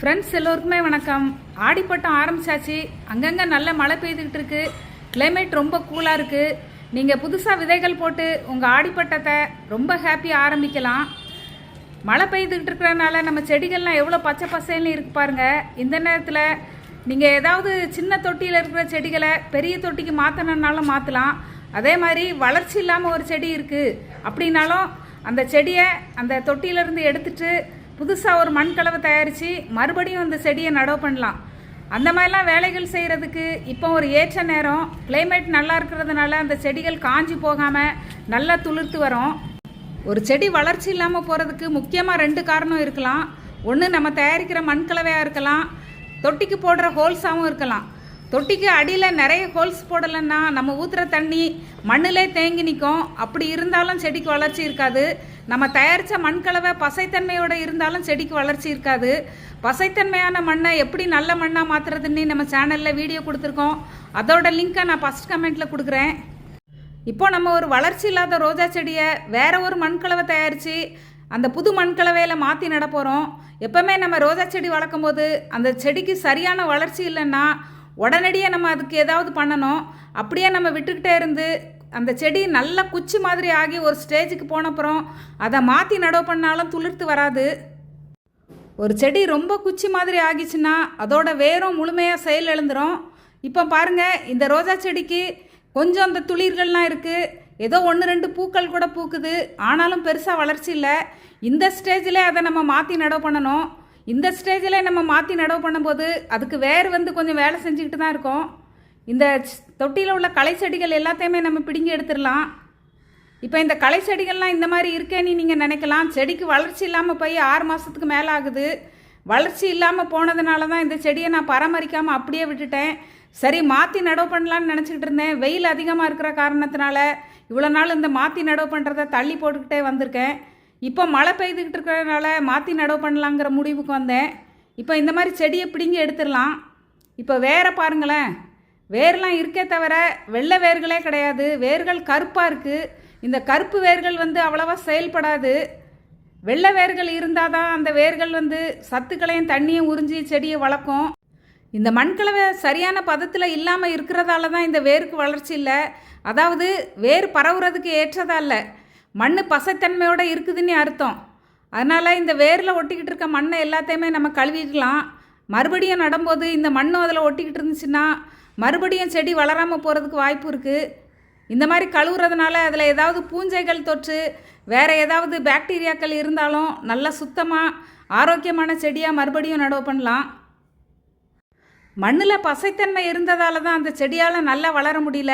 Friends எல்லோருக்குமே வணக்கம். ஆடிப்பட்டம் ஆரம்பிச்சாச்சு. அங்கங்கே நல்ல மழை பெய்துக்கிட்டு இருக்கு கிளைமேட் ரொம்ப கூலாக இருக்குது நீங்கள் புதுசாக விதைகள் போட்டு உங்கள் ஆடிப்பட்டத்தை ரொம்ப ஹாப்பியாக ஆரம்பிக்கலாம். மழை பெய்துக்கிட்டு இருக்கிறனால நம்ம செடிகள்லாம் எவ்வளோ பச்சை பசேல்னு இருக்கு பாருங்க. இந்த நேரத்தில் நீங்கள் ஏதாவது சின்ன தொட்டியில் இருக்கிற செடிகளை பெரிய தொட்டிக்கு மாற்றணுன்னாலும் மாற்றலாம் அதே மாதிரி வளர்ச்சி இல்லாமல் ஒரு செடி இருக்குது அப்படின்னாலும் அந்த செடியை அந்த தொட்டியிலேருந்து எடுத்துட்டு புதுசாக ஒரு மண்கலவை தயாரித்து மறுபடியும் அந்த செடியை நடவு பண்ணலாம். அந்த மாதிரிலாம் வேலைகள் செய்கிறதுக்கு இப்போ ஒரு ஏற்ற நேரம். கிளைமேட் நல்லா இருக்கிறதுனால அந்த செடிகள் காஞ்சி போகாமல் நல்லா துளிர்த்து வரும். ஒரு செடி வளர்ச்சி இல்லாமல் போகிறதுக்கு முக்கியமாக ரெண்டு காரணம் இருக்கலாம். ஒன்று நம்ம தயாரிக்கிற மண்கலவையாக இருக்கலாம். தொட்டிக்கு போடுற ஹோல்ஸாகவும் இருக்கலாம். தொட்டிக்கு அடியில் நிறைய ஹோல்ஸ் போடலைன்னா நம்ம ஊற்றுற தண்ணி மண்ணிலே தேங்கி நிற்கும். அப்படி இருந்தாலும் செடிக்கு வளர்ச்சி இருக்காது. நம்ம தயாரித்த மண்கலவை பசைத்தன்மையோடு இருந்தாலும் செடிக்கு வளர்ச்சி இருக்காது. பசைத்தன்மையான மண்ணை எப்படி நல்ல மண்ணாக மாற்றுறதுன்னு நம்ம சேனலில் வீடியோ கொடுத்துருக்கோம். அதோட லிங்க்கை நான் ஃபஸ்ட் கமெண்ட்டில் கொடுக்குறேன். இப்போ நம்ம ஒரு வளர்ச்சி இல்லாத ரோஜா செடியை வேற ஒரு மண்கலவை தயாரித்து அந்த புது மண்கலவையில் மாற்றி நட போகிறோம் எப்போவுமே நம்ம ரோஜா செடி வளர்க்கும் போது அந்த செடிக்கு சரியான வளர்ச்சி இல்லைன்னா உடனடியாக நம்ம அதுக்கு ஏதாவது பண்ணணும். அப்படியே நம்ம விட்டுக்கிட்டே இருந்து அந்த செடி நல்ல குச்சி மாதிரி ஆகி ஒரு ஸ்டேஜுக்கு போனப்புறம் அதை மாற்றி நடவு பண்ணாலும் துளிர்த்து வராது. ஒரு செடி ரொம்ப குச்சி மாதிரி ஆகிச்சுன்னா அதோட வேரும் முழுமையாக செயல் எழுந்துரும் இப்போ பாருங்க இந்த ரோஜா செடிக்கு கொஞ்சம் அந்த துளிர்கள்லாம் இருக்குது ஏதோ ஒன்று ரெண்டு பூக்கள் கூட பூக்குது. ஆனாலும் பெருசாக வளர்ச்சி இல்லை. இந்த ஸ்டேஜில் அதை நம்ம மாற்றி நடவு பண்ணணும். இந்த ஸ்டேஜில் நம்ம மாற்றி நடவு பண்ணும்போது அதுக்கு வேர் வந்து கொஞ்சம் வேலை செஞ்சுக்கிட்டு தான் இருக்கோம். இந்த தொட்டியில் உள்ள களை செடிகள் எல்லாத்தையுமே நம்ம பிடுங்கி எடுத்துடலாம். இப்போ இந்த களை செடிகள்லாம் இந்த மாதிரி இருக்கேன்னு நீங்கள் நினைக்கலாம். செடிக்கு வளர்ச்சி இல்லாமல் போய் ஆறு மாதத்துக்கு மேலே ஆகுது. வளர்ச்சி இல்லாமல் போனதுனால தான் இந்த செடியை நான் பராமரிக்காமல் அப்படியே விட்டுட்டேன். சரி மாற்றி நடவு பண்ணலான்னு நினச்சிக்கிட்டு இருந்தேன். வெயில் அதிகமாக இருக்கிற காரணத்தினால இவ்வளோ நாள் இந்த மாற்றி நடவு பண்ணுறத தள்ளி போட்டுக்கிட்டே வந்திருக்கேன். இப்போ மழை பெய்துக்கிட்டு இருக்கிறதுனால மாற்றி நடவு பண்ணலாங்கிற முடிவுக்கு வந்தேன். இப்போ இந்த மாதிரி செடியை பிடிங்கி எடுத்துடலாம். இப்போ வேற பாருங்களேன். வேர்லாம் இருக்கே தவிர வெள்ளை வேர்களே கிடையாது. வேர்கள் கருப்பாக இருக்குது இந்த கருப்பு வேர்கள் வந்து அவ்வளோவா செயல்படாது. வெள்ளை வேர்கள் இருந்தால் தான் அந்த வேர்கள் வந்து சத்துக்களையும் தண்ணியும் உறிஞ்சி செடியை வளர்க்கும். இந்த மண்கலவை சரியான பதத்தில் இல்லாமல் இருக்கிறதால தான் இந்த வேருக்கு வளர்ச்சி இல்லை. அதாவது வேர் பரவுறதுக்கு ஏற்றதா இல்லை. மண் பசைத்தன்மையோடு இருக்குதுன்னு அர்த்தம். அதனால் இந்த வேரில் ஒட்டிக்கிட்டு இருக்க மண்ணை எல்லாத்தையுமே நம்ம கழுவிக்கலாம். மறுபடியும் நடும்போது இந்த மண்ணும் அதில் ஒட்டிக்கிட்டு இருந்துச்சுன்னா மறுபடியும் செடி வளராமல் போகிறதுக்கு வாய்ப்பு இருக்குது இந்த மாதிரி கழுவுறதுனால அதில் ஏதாவது பூஞ்சைகள் தொற்று வேறு ஏதாவது பாக்டீரியாக்கள் இருந்தாலும் நல்லா சுத்தமாக ஆரோக்கியமான செடியாக மறுபடியும் நடவு பண்ணலாம். மண்ணில் பசைத்தன்மை இருந்ததால தான் அந்த செடியால் நல்லா வளர முடியல.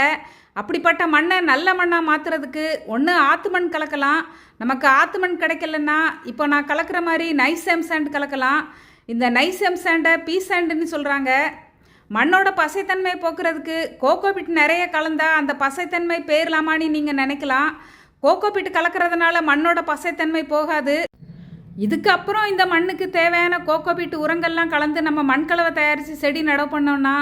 அப்படிப்பட்ட மண்ணை நல்ல மண்ணாக மாற்றுறதுக்கு ஒன்று ஆத்து மண் கலக்கலாம். நமக்கு ஆத்து மண் கிடைக்கலன்னா இப்போ நான் கலக்கிற மாதிரி நைசம் சாண்ட் கலக்கலாம். இந்த நைசம் சாண்டை பீ சாண்டுன்னு சொல்கிறாங்க மண்ணோட பசைத்தன்மை போக்குறதுக்கு கோகோபிட் நிறைய கலந்தா அந்த பசைத்தன்மை போயிடலாமான்னு நீங்கள் நினைக்கலாம். கோகோபிட் கலக்கிறதுனால மண்ணோட பசைத்தன்மை போகாது. இதுக்கப்புறம் இந்த மண்ணுக்கு தேவையான கோகோபிட் உரங்கள்லாம் கலந்து நம்ம மண்கலவை தயாரித்து செடி நடவு பண்ணோம்னா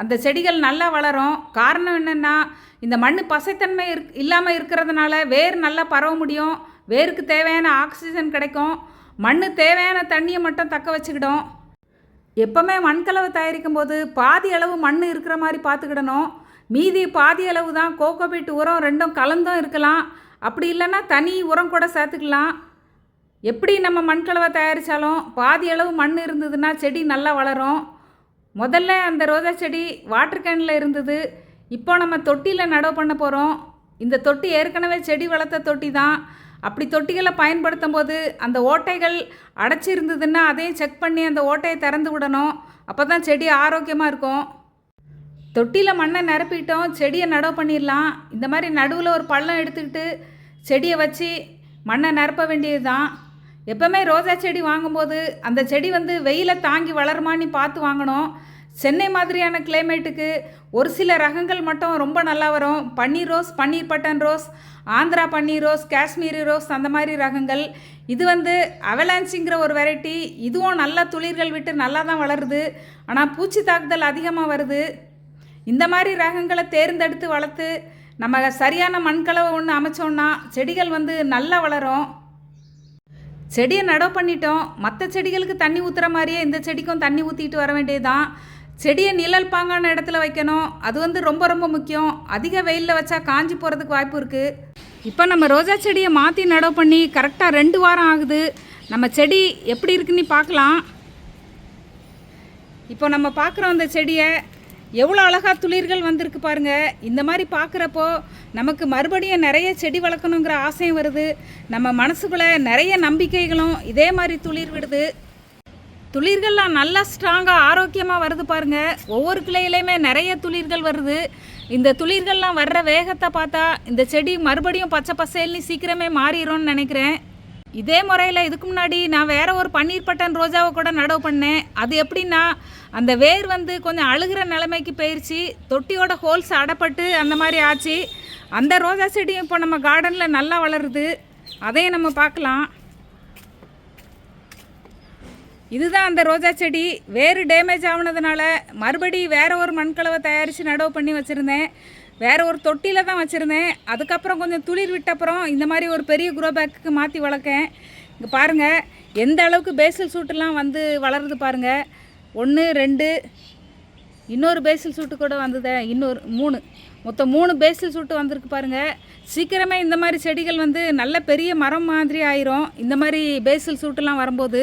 அந்த செடிகள் நல்லா வளரும். காரணம் என்னென்னா இந்த மண் பசைத்தன்மை இருக் இல்லாமல் இருக்கிறதுனால வேர் நல்லா பரவ முடியும். வேருக்கு தேவையான ஆக்சிஜன் கிடைக்கும். மண் தேவையான தண்ணியை மட்டும் தக்க வச்சுக்கிடும். எப்போவுமே மண்கலவை தயாரிக்கும் போது பாதி அளவு மண் இருக்கிற மாதிரி பார்த்துக்கிடணும். மீதி பாதி அளவு தான் கோகோபீட் உரம் ரெண்டும் கலந்தும் இருக்கலாம். அப்படி இல்லைன்னா தனி உரம் கூட சேர்த்துக்கலாம். எப்படி நம்ம மண்கலவை தயாரித்தாலும் பாதி அளவு மண் இருந்ததுன்னா செடி நல்லா வளரும். முதல்ல அந்த ரோஜா செடி வாட்டர் கேனில் இருந்தது. இப்போ நம்ம தொட்டியில் நடவு பண்ண போகிறோம் இந்த தொட்டி ஏற்கனவே செடி வளர்த்த தொட்டி தான். அப்படி தொட்டிகளை பயன்படுத்தும் போது அந்த ஓட்டைகள் அடைச்சிருந்ததுன்னா அதையும் செக் பண்ணி அந்த ஓட்டையை திறந்து விடணும். அப்போ தான் செடி ஆரோக்கியமாக இருக்கும். தொட்டியில் மண்ணை நிரப்பிட்டோம் செடியை நடவு பண்ணிடலாம். இந்த மாதிரி நடுவில் ஒரு பள்ளம் எடுத்துக்கிட்டு செடியை வச்சு மண்ணை நிரப்ப வேண்டியது தான் எப்போவுமே ரோஜா செடி வாங்கும்போது அந்த செடி வந்து வெயிலை தாங்கி வளருமான்னு பார்த்து வாங்கணும். சென்னை மாதிரியான கிளைமேட்டுக்கு ஒரு சில ரகங்கள் மட்டும் ரொம்ப நல்லா வரும். பன்னீர் ரோஸ் பன்னீர் பட்டன் ரோஸ் ஆந்திரா பன்னீர் ரோஸ் காஷ்மீரி ரோஸ் அந்த மாதிரி ரகங்கள். இது வந்து அவலான்சிங்கிற ஒரு வெரைட்டி இதுவும் நல்லா துளிர்கள் விட்டு நல்லா தான் வளருது. ஆனால் பூச்சி தாக்குதல் அதிகமாக வருது. இந்த மாதிரி ரகங்களை தேர்ந்தெடுத்து வளர்த்து நம்ம சரியான மண்கலவை ஒன்று அமைச்சோன்னா செடிகள் வந்து நல்லா வளரும். செடியை நடவு பண்ணிட்டோம். மற்ற செடிகளுக்கு தண்ணி ஊற்றுற மாதிரியே இந்த செடிக்கும் தண்ணி ஊற்றிட்டு வர வேண்டியதுதான். செடியை நிழல் பாங்கான இடத்துல வைக்கணும். அது வந்து ரொம்ப ரொம்ப முக்கியம். அதிக வெயிலில் வச்சா காஞ்சி போகிறதுக்கு வாய்ப்பு இருக்குது இப்போ நம்ம ரோஜா செடியை மாற்றி நடவு பண்ணி கரெக்டாக ரெண்டு வாரம் ஆகுது. நம்ம செடி எப்படி இருக்குன்னு பார்க்கலாம். இப்போ நம்ம பார்க்குறோம் அந்த செடியை எவ்வளோ அழகாக துளிர்கள் வந்திருக்கு பாருங்கள் இந்த மாதிரி பார்க்குறப்போ நமக்கு மறுபடியும் நிறைய செடி வளர்க்கணுங்கிற ஆசையும் வருது. நம்ம மனசுக்குள்ளே நிறைய நம்பிக்கைகளும் இதே மாதிரி துளிர் விடுது. துளிர்கள்லாம் நல்லா ஸ்ட்ராங்காக ஆரோக்கியமாக வருது பாருங்க. ஒவ்வொரு கிளையிலையுமே நிறைய துளிர்கள் வருது. இந்த துளிர்கள்லாம் வர்ற வேகத்தை பார்த்தா இந்த செடி மறுபடியும் பச்சை பசேல்னு சீக்கிரமே மாறிடும்னு நினைக்கிறேன். இதே முறையில் இதுக்கு முன்னாடி நான் வேற ஒரு பன்னீர் பட்டன் ரோஜாவை கூட நடவு பண்ணேன். அது எப்படின்னா அந்த வேர் வந்து கொஞ்சம் அழுகிற நிலைமைக்கு போயிடுச்சு தொட்டியோட ஹோல்ஸ் அடப்பட்டு அந்த மாதிரி ஆச்சு. அந்த ரோஜா செடியும் இப்போ நம்ம கார்டனில் நல்லா வளருது. அதையும் நம்ம பார்க்கலாம். இதுதான் அந்த ரோஜா செடி. வேறு டேமேஜ் ஆகுனதுனால மறுபடி வேற ஒரு மண்கலவை தயாரித்து நடவு பண்ணி வச்சுருந்தேன். வேற ஒரு தொட்டியில் தான் வச்சுருந்தேன். அதுக்கப்புறம் கொஞ்சம் துளிர் விட்டப்புறம் இந்த மாதிரி ஒரு பெரிய குரோ பேக்குக்கு மாற்றி வளர்க்கேன் இங்கே பாருங்கள் எந்த அளவுக்கு பேசில் சூட்டெல்லாம் வந்து வளருது பாருங்கள் ஒன்று ரெண்டு இன்னொரு பேசில் சூட்டு கூட வந்ததே இன்னொரு மூணு. மொத்தம் மூணு பேசில் சூட்டு வந்திருக்கு பாருங்கள் சீக்கிரமே இந்த மாதிரி செடிகள் வந்து நல்ல பெரிய மரம் மாதிரி ஆயிரும். இந்த மாதிரி பேசில் சூட்டுலாம் வரும்போது